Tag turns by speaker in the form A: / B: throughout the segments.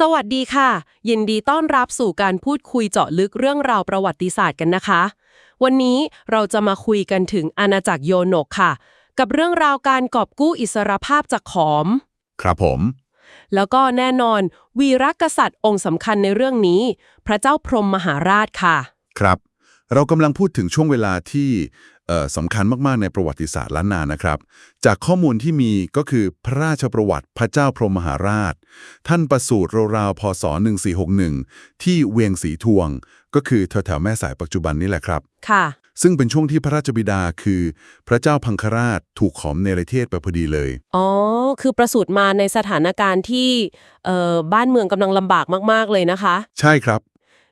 A: สวัสดีค่ะ ยินดีต้อนรับสู่การพูดคุยเจาะลึกเรื่องราวประวัติศาสตร์กันนะคะ วันนี้เราจะมาคุยกันถึงอาณาจักรโยนกค่ะ กับเรื่องราวการกอบกู้อิสรภาพจากขอม
B: ครับผม
A: แล้วก็แน่นอน วีรกษัตริย์องค์สำคัญในเรื่องนี้ พระเจ้าพรหมมหาราชค่ะ
B: ครับ เรากำลังพูดถึงช่วงเวลาที่เอ่อสำคัญมากๆในประวัติศาสตร์ล้านนานะครับ จากข้อมูลที่มีก็คือพระราชประวัติพระเจ้าพรหมมหาราช ท่านประสูติราวๆพศ 1461 ที่เวียงสีทวง ก็คือแถวๆแม่สายปัจจุบันนี่แหละครับ
A: ค่ะ
B: ซึ่งเป็นช่วงที่พระราชบิดาคือ พระเจ้าพังคราชถูกขอมเนรเทศไปพอดีเลย
A: อ๋อ คือประสูติมาในสถานการณ์ที่เอ่อบ้านเมืองกำลังลำบากมากๆเลยนะคะ
B: ใช่ครับ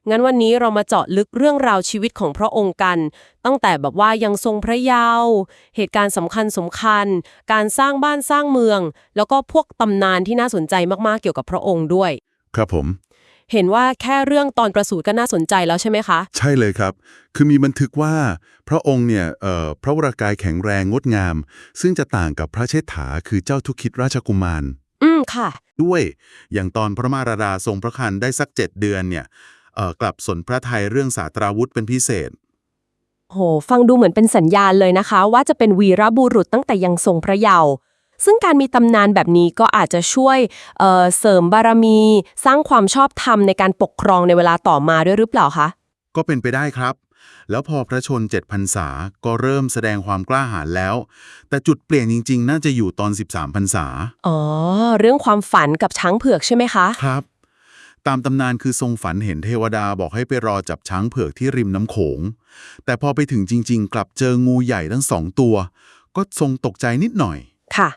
A: งั้นวันนี้เรามาเจาะลึกเรื่องราวชีวิตของพระองค์กัน ตั้งแต่แบบว่ายังทรงพระเยาว์เหตุการณ์สำคัญสำคัญ การสร้างบ้านสร้างเมือง แล้วก็พวกตำนานที่น่าสนใจมากๆเกี่ยวกับพระองค์ด้วย
B: ครับผม
A: เห็นว่าแค่เรื่องตอนประสูติก็น่าสนใจแล้วใช่ไหมคะ
B: ใช่เลยครับ คือมีบันทึกว่าพระองค์เนี่ยเอ่อพระวรากายแข็งแรงงดงาม ซึ่งจะต่างกับพระเชษฐาคือเจ้าทุกคิดราชกุมาร
A: อืมค่ะ
C: ด้วย อย่างตอนพระมาราดาทรงพระคันได้สักเจ็ดเดือนเนี่ย เอ่อกลับสนพระไทยเรื่องสาตราวุธเป็นพิเศษ
A: โห ฟังดูเหมือนเป็นสัญญาณเลยนะคะ ว่าจะเป็นวีรบุรุษตั้งแต่ยังทรงพระเยาว์ซึ่งการมีตำนานแบบนี้ก็อาจจะช่วยเอ่อเสริมบารมี สร้างความชอบธรรมในการปกครองในเวลาต่อมาด้วยหรือเปล่าคะ
C: ก็เป็นไปได้ครับ แล้วพอพระชนเจ็ดพรรษาก็เริ่มแสดงความกล้าหาญแล้ว แต่จุดเปลี่ยนจริง ๆ น่าจะอยู่ตอน 13พรรษา
A: อ๋อ เรื่องความฝันกับช้างเผือกใช่ไหมคะ
C: ครับ ตามตำนานคือทรงฝันเห็นเทวดาบอกให้ไปรอจับช้างเผือกที่ริมน้ำโขง แต่พอไปถึงจริง ๆ กลับเจองูใหญ่ทั้งสองตัว ก็ทรงตกใจนิดหน่อย
A: ค่ะ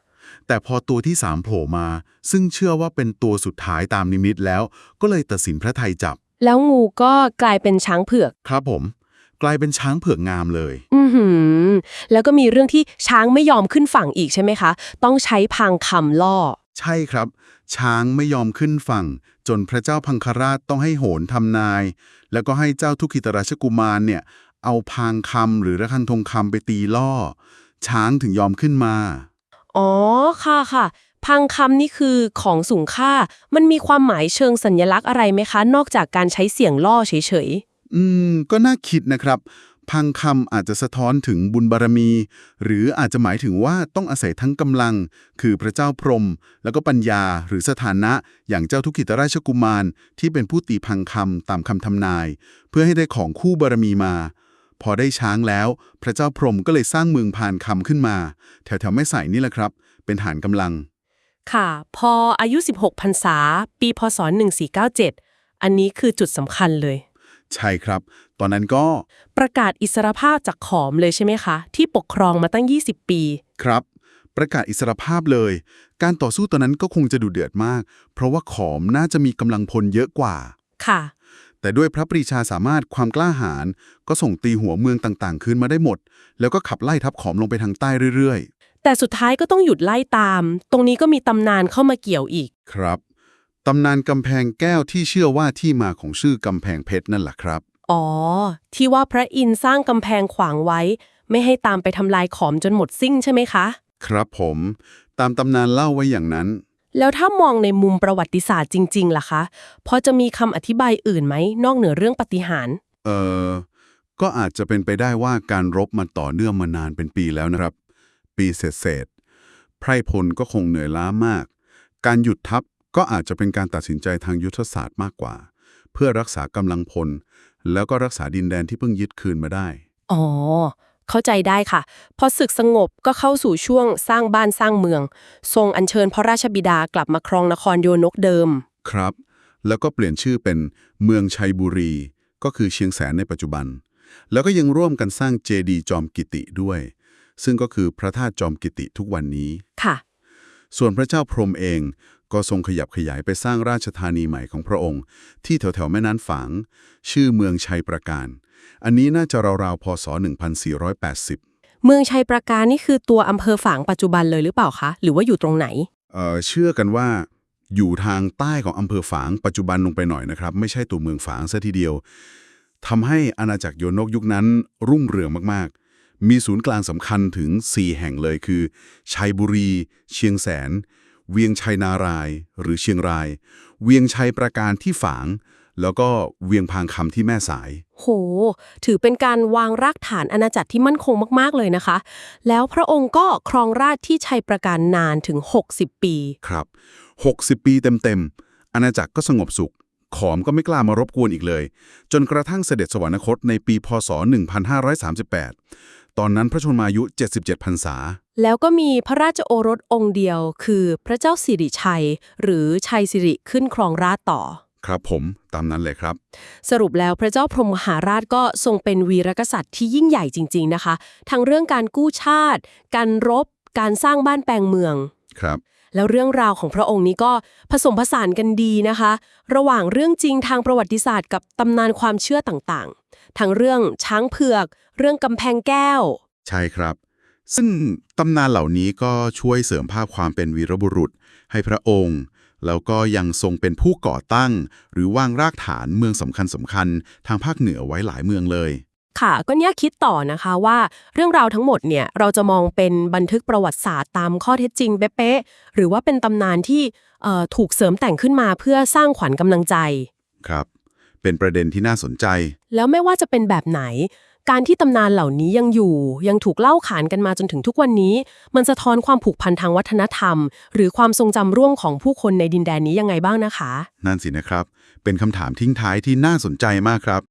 C: แต่พอตัวที่สามโผล่มา ซึ่งเชื่อว่าเป็นตัวสุดท้ายตามนิมิตแล้ว ก็เลยตัดสินพระไทยจับ
A: แล้วงูก็กลายเป็นช้างเผือก
C: ครับผม กลายเป็นช้างเผือกงามเลย
A: อือหือ แล้วก็มีเรื่องที่ช้างไม่ยอมขึ้นฝั่งอีกใช่ไหมคะ ต้องใช้พางคำล่อ
C: ใช่ครับ ช้างไม่ยอมขึ้นฝั่ง จนพระเจ้าพังคราชต้องให้โหนทำนาย แล้วก็ให้เจ้าทุกขิตราชกุมารเนี่ยเอาพางคำหรือระคันทงคำไปตีล่อ ช้างถึงยอมขึ้นมา
A: อ๋อค่ะค่ะ พังคำนี่คือของสูงค่า มันมีความหมายเชิงสัญลักษณ์อะไรไหมคะ นอกจากการใช้เสียงล่อเฉย
C: อืม ก็น่าคิดนะครับ พังคำอาจจะสะท้อนถึงบุญบารมี หรืออาจจะหมายถึงว่าต้องอาศัยทั้งกำลัง คือพระเจ้าพรหมแล้วก็ปัญญาหรือสถานะ อย่างเจ้าทุกขิตราชกุมาร ที่เป็นผู้ตีพังคำตามคำทำนาย เพื่อให้ได้ของคู่บารมีมา พอได้ช้างแล้ว พระเจ้าพรหมก็เลยสร้างเมืองพานคำขึ้นมา แถวๆแม่สายนี่แหละครับ เป็นฐานกำลัง
A: ค่ะ พออายุ 16พรรษา ปีพศ 1497 อันนี้คือจุดสำคัญเลย
C: ใช่ครับ ตอนนั้นก็
A: ประกาศอิสรภาพจากขอมเลยใช่ไหมคะ ที่ปกครองมาตั้ง 20 ปี
C: ครับ ประกาศอิสรภาพเลย การต่อสู้ตอนนั้นก็คงจะดุเดือดมาก เพราะว่าขอมน่าจะมีกำลังพลเยอะกว่า
A: ค่ะ
C: แต่ด้วยพระปรีชาสามารถความกล้าหาญก็ส่งตีหัวเมืองต่างๆ คืนมาได้หมด แล้วก็ขับไล่ทัพขอมลงไปทางใต้เรื่อย
A: แต่สุดท้ายก็ต้องหยุดไล่ตาม ตรงนี้ก็มีตำนานเข้ามาเกี่ยวอีก
C: ๆ ครับ ตำนานกำแพงแก้วที่เชื่อว่าที่มาของชื่อกำแพงเพชรนั่นแหละครับ
A: อ๋อ ที่ว่าพระอินทร์สร้างกำแพงขวางไว้ ไม่ให้ตามไปทำลายขอมจนหมดสิ้นใช่ไหมคะ
C: ครับผม ตามตำนานเล่าไว้อย่างนั้น
A: แล้วถ้ามองในมุมประวัติศาสตร์จริงๆล่ะคะ พอจะมีคำอธิบายอื่นไหม นอกเหนือเรื่องปาฏิหารย์
C: เอ่อก็อาจจะเป็นไปได้ว่าการรบมาต่อเนื่องมานานเป็นปีแล้วนะครับ ปีเศษๆไพรพลก็คงเหนื่อยล้ามาก การหยุดทัพ ก็อาจจะเป็นการตัดสินใจทางยุทธศาสตร์มากกว่า เพื่อรักษากำลังพล แล้วก็รักษาดินแดนที่เพิ่งยึดคืนมาได้
A: อ๋อ เข้าใจได้ค่ะ พอศึกสงบก็เข้าสู่ช่วงสร้างบ้านสร้างเมือง ทรงอัญเชิญพระราชบิดากลับมาครองนครโยนกเดิม
C: ครับ แล้วก็เปลี่ยนชื่อเป็นเมืองชัยบุรี ก็คือเชียงแสนในปัจจุบัน แล้วก็ยังร่วมกันสร้างเจดีย์จอมกิติด้วย ซึ่งก็คือพระธาตุจอมกิติทุกวันนี้
A: ค่ะ
C: ส่วนพระเจ้าพรหมเอง ก็ทรงขยับขยายไปสร้างราชธานีใหม่ของพระองค์ ที่แถวๆแม่น้ำฝาง ชื่อเมืองชัยประการ อันนี้น่าจะราวๆพศ 1480
A: เมืองชัยประการนี่คือตัวอำเภอฝางปัจจุบันเลยหรือเปล่าคะ หรือว่าอยู่ตรงไหน
C: เอ่อเชื่อกันว่าอยู่ทางใต้ของอำเภอฝางปัจจุบันลงไปหน่อยนะครับ ไม่ใช่ตัวเมืองฝางซะทีเดียวทำให้อาณาจักรโยนกยุคนั้นรุ่งเรืองมากๆ มีศูนย์กลางสำคัญถึง 4 แห่งเลยคือ ชัยบุรี เชียงแสน เวียงชัยนารายหรือเชียงราย เวียงชัยประการที่ฝาง แล้วก็เวียงพางคำที่แม่สาย
A: โห ถือเป็นการวางรากฐานอาณาจักรที่มั่นคงมากๆเลยนะคะ แล้วพระองค์ก็ครองราชย์ที่ชัยประการนานถึง 60 ปี
C: ครับ 60 ปีเต็มๆอาณาจักรก็สงบสุข ขอมก็ไม่กล้ามารบกวนอีกเลย จนกระทั่งเสด็จสวรรคตในปีพศ 1538 ตอนนั้นพระชนมายุ 77พรรษา
A: แล้วก็มีพระราชโอรสองค์เดียว คือพระเจ้าสิริชัย หรือชัยสิริขึ้นครองราชย์ต่อ
C: ครับผมตามนั้นเลยครับ
A: สรุปแล้วพระเจ้าพรหมมหาราชก็ทรงเป็นวีรกษัตริย์ที่ยิ่งใหญ่จริง ๆนะคะ ทั้งเรื่องการกู้ชาติ การรบ การสร้างบ้านแปลงเมือง
C: ครับ
A: แล้วเรื่องราวของพระองค์นี้ก็ผสมผสานกันดีนะคะ ระหว่างเรื่องจริงทางประวัติศาสตร์กับตำนานความเชื่อต่างๆ ทั้งเรื่องช้างเผือก เรื่องกำแพงแก้ว
C: ใช่ครับ ซึ่งตำนานเหล่านี้ก็ช่วยเสริมภาพความเป็นวีรบุรุษ ให้พระองค์ แล้วก็ยังทรงเป็นผู้ก่อตั้ง หรือวางรากฐานเมืองสำคัญสำคัญๆทางภาคเหนือไว้หลายเมืองเลย
A: ค่ะก็เนี่ยคิดต่อนะคะว่าเรื่องราวทั้งหมดเนี่ยเราจะมองเป็นบันทึกประวัติศาสตร์ตามข้อเท็จจริงเป๊ะๆหรือว่าเป็นตำนานที่เอ่อถูกเสริมแต่งขึ้นมาเพื่อสร้างขวัญกำลังใจ
C: ครับ เป็นประเด็นที่น่าสนใจ
A: แล้วไม่ว่าจะเป็นแบบไหน การที่ตำนานเหล่านี้ยังอยู่ ยังถูกเล่าขานกันมาจนถึงทุกวันนี้ มันสะท้อนความผูกพันทางวัฒนธรรม หรือความทรงจำร่วมของผู้คนในดินแดนนี้ยังไงบ้างนะคะ
C: นั่นสินะครับ เป็นคำถามทิ้งท้ายที่น่าสนใจมากครับ